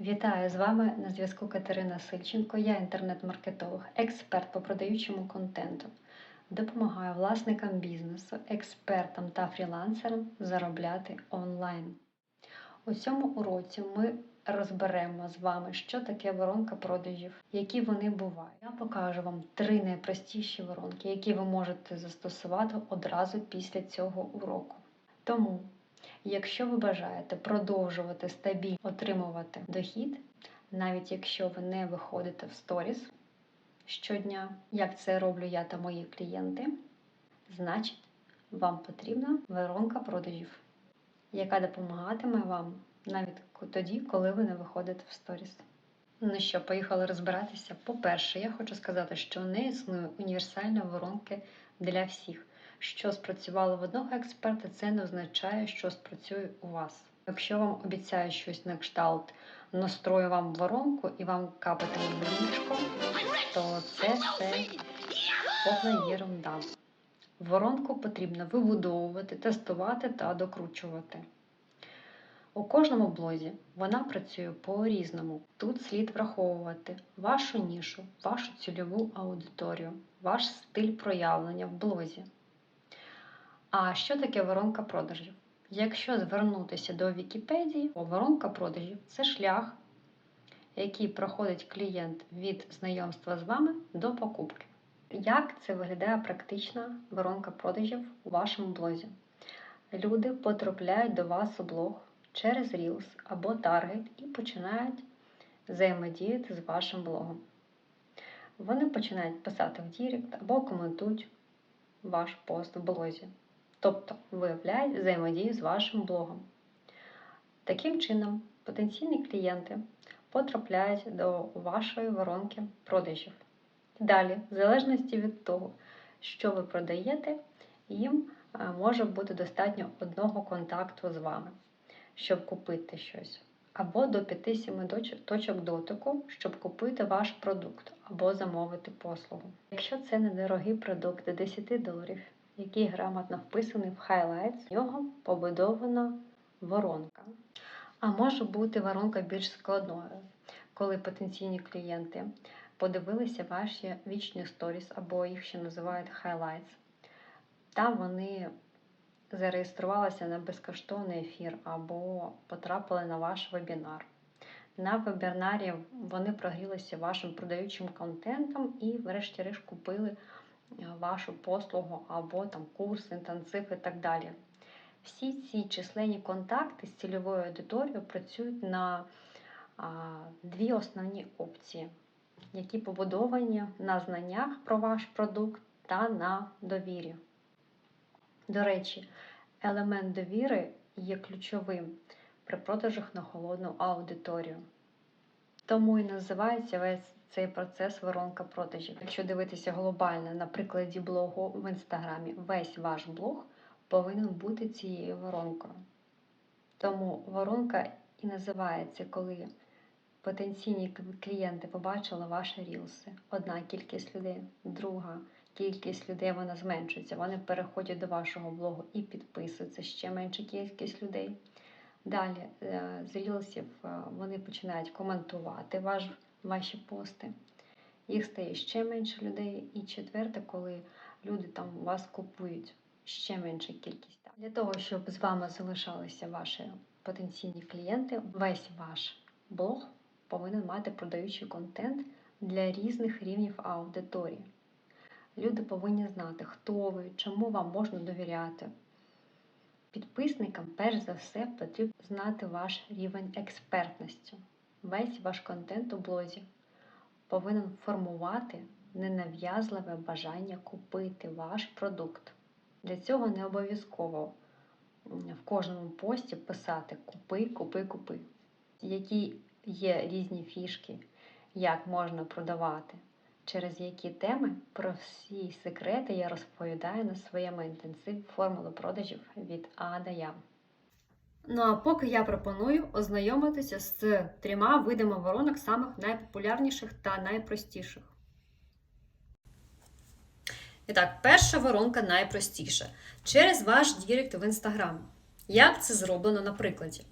Вітаю з вами на зв'язку Катерина Сильченко. Я інтернет-маркетолог, експерт по продаючому контенту. Допомагаю власникам бізнесу, експертам та фрілансерам заробляти онлайн. У цьому уроці ми розберемо з вами, що таке воронка продажів, які вони бувають. Я покажу вам три найпростіші воронки, які ви можете застосувати одразу після цього уроку. Тому Якщо ви бажаєте продовжувати стабільно отримувати дохід, навіть якщо ви не виходите в сторіс щодня, як це роблю я та мої клієнти, значить вам потрібна воронка продажів, яка допомагатиме вам навіть тоді, коли ви не виходите в сторіс. Ну що, поїхали розбиратися. По-перше, я хочу сказати, що не існує універсальної воронки для всіх що спрацювало в одного експерта, це не означає, що спрацює у вас. Якщо вам обіцяють щось на кшталт, настрою вам воронку і вам капатиме ліжко, то це все повна єрунда. Воронку потрібно вибудовувати, тестувати та докручувати. У кожному блозі вона працює по-різному. Тут слід враховувати вашу нішу, вашу цільову аудиторію, ваш стиль проявлення в блозі. А що таке воронка продажів? Якщо звернутися до Вікіпедії, воронка продажів це шлях, який проходить клієнт від знайомства з вами до покупки. Як це виглядає практична воронка продажів у вашому блозі? Люди потрапляють до вас у блог через Reels або Target і починають взаємодіяти з вашим блогом. Вони починають писати в Дірект або коментують ваш пост в блозі тобто виявляють взаємодію з вашим блогом. Таким чином, потенційні клієнти потрапляють до вашої воронки продажів. Далі, в залежності від того, що ви продаєте, їм е, може бути достатньо одного контакту з вами, щоб купити щось. Або до 5-7 точок дотику, щоб купити ваш продукт або замовити послугу. Якщо це недорогий продукт до 10 доларів, який грамотно вписаний в highlights, в нього побудована воронка. А може бути воронка більш складною, коли потенційні клієнти подивилися ваші вічні сторіс, або їх ще називають highlights, та вони зареєструвалися на безкоштовний ефір або потрапили на ваш вебінар. На вебінарі вони прогрілися вашим продаючим контентом і, врешті-решт, купили вашу послугу або там курс, інтенсив і так далі. Всі ці численні контакти з цільовою аудиторією працюють на дві основні опції, які побудовані на знаннях про ваш продукт та на довірі. До речі, елемент довіри є ключовим при продажах на холодну аудиторію. Тому і називається весь цей процес воронка продажів. Якщо дивитися глобально на прикладі блогу в інстаграмі, весь ваш блог повинен бути цією воронкою. Тому воронка і називається, коли потенційні клієнти побачили ваші рілси. Одна кількість людей, друга кількість людей вона зменшується. Вони переходять до вашого блогу і підписуються ще менша кількість людей. Далі е, з рілсів е, вони починають коментувати ваш ваші пости. Їх стає ще менше людей. І четверте, коли люди там вас купують ще менша кількість. Для того, щоб з вами залишалися ваші потенційні клієнти, весь ваш блог повинен мати продаючий контент для різних рівнів аудиторії. Люди повинні знати, хто ви, чому вам можна довіряти. Підписникам, перш за все, потрібно знати ваш рівень експертності. Весь ваш контент у блозі повинен формувати ненав'язливе бажання купити ваш продукт. Для цього не обов'язково в кожному пості писати Купи, купи, купи. Які є різні фішки, як можна продавати, через які теми про всі секрети я розповідаю на своєму інтенсиві формули продажів від А до Я. Ну а поки я пропоную ознайомитися з трьома видами воронок, самих найпопулярніших та найпростіших. І так, перша воронка найпростіша. Через ваш Дірект в Інстаграм. Як це зроблено на прикладі?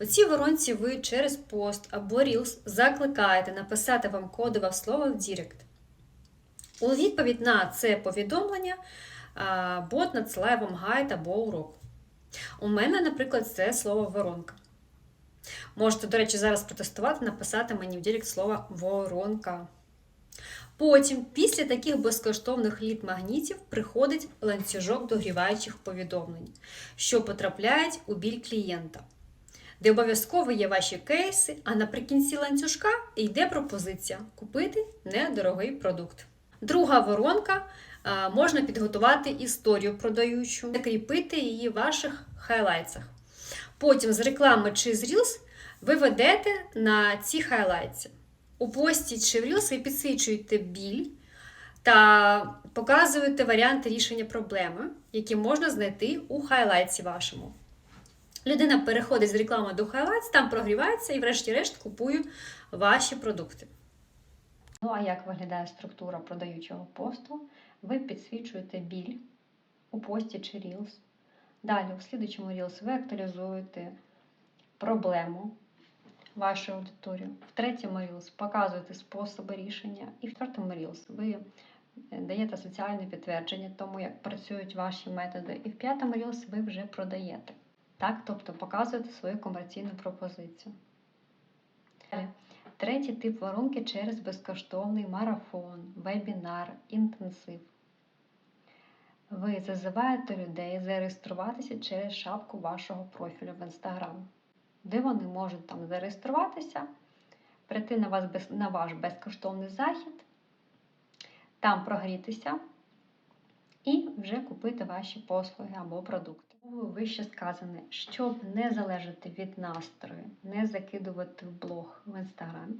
У цій воронці ви через пост або Reels закликаєте написати вам кодове слово в Дірект. У відповідь на це повідомлення бот надсилає вам гайд або урок. У мене, наприклад, це слово воронка. Можете, до речі, зараз протестувати, написати мені в Дірект слово воронка. Потім, після таких безкоштовних лід-магнітів, приходить ланцюжок догріваючих повідомлень, що потрапляють у біль клієнта, де обов'язково є ваші кейси, а наприкінці ланцюжка йде пропозиція купити недорогий продукт. Друга воронка можна підготувати історію продаючу, закріпити її в ваших хайлайтсах. Потім з реклами чи з Reels ви ведете на ці хайлайтси. У пості чи в Reels ви підсвічуєте біль та показуєте варіанти рішення проблеми, які можна знайти у хайлайтсі вашому. Людина переходить з реклами до хайлайтс, там прогрівається і, врешті-решт, купує ваші продукти. Ну а як виглядає структура продаючого посту? Ви підсвічуєте біль у пості чи Reels. Далі, у слідучому Reels ви актуалізуєте проблему вашої аудиторії. В третьому Reels показуєте способи рішення. І в четвертому Reels ви е, даєте соціальне підтвердження тому, як працюють ваші методи. І в п'ятому Reels ви вже продаєте. Так, тобто показуєте свою комерційну пропозицію. Далі. Третій тип воронки через безкоштовний марафон, вебінар, інтенсив. Ви зазиваєте людей зареєструватися через шапку вашого профілю в Instagram, де вони можуть там зареєструватися, прийти на, вас без, на ваш безкоштовний захід, там прогрітися і вже купити ваші послуги або продукти. Вище сказане, щоб не залежати від настрою, не закидувати в блог в інстаграм,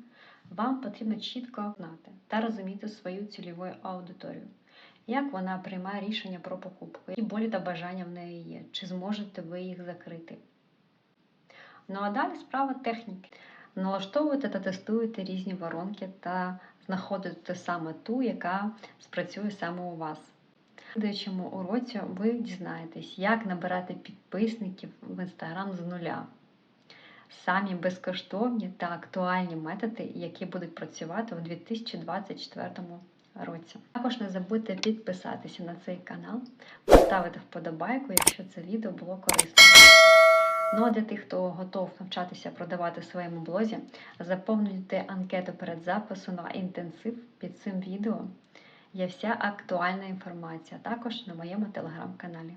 вам потрібно чітко знати та розуміти свою цільову аудиторію, як вона приймає рішення про покупку, які болі та бажання в неї є, чи зможете ви їх закрити. Ну а далі справа техніки. Налаштовуєте та тестуєте різні воронки та знаходите саме ту, яка спрацює саме у вас. В слідуючому уроці ви дізнаєтесь, як набирати підписників в інстаграм з нуля. Самі безкоштовні та актуальні методи, які будуть працювати у 2024 році. Також не забудьте підписатися на цей канал, поставити вподобайку, якщо це відео було корисним. Ну а для тих, хто готов навчатися продавати в своєму блозі, заповнюйте анкету перед записом на інтенсив під цим відео є вся актуальна інформація, також на моєму телеграм-каналі.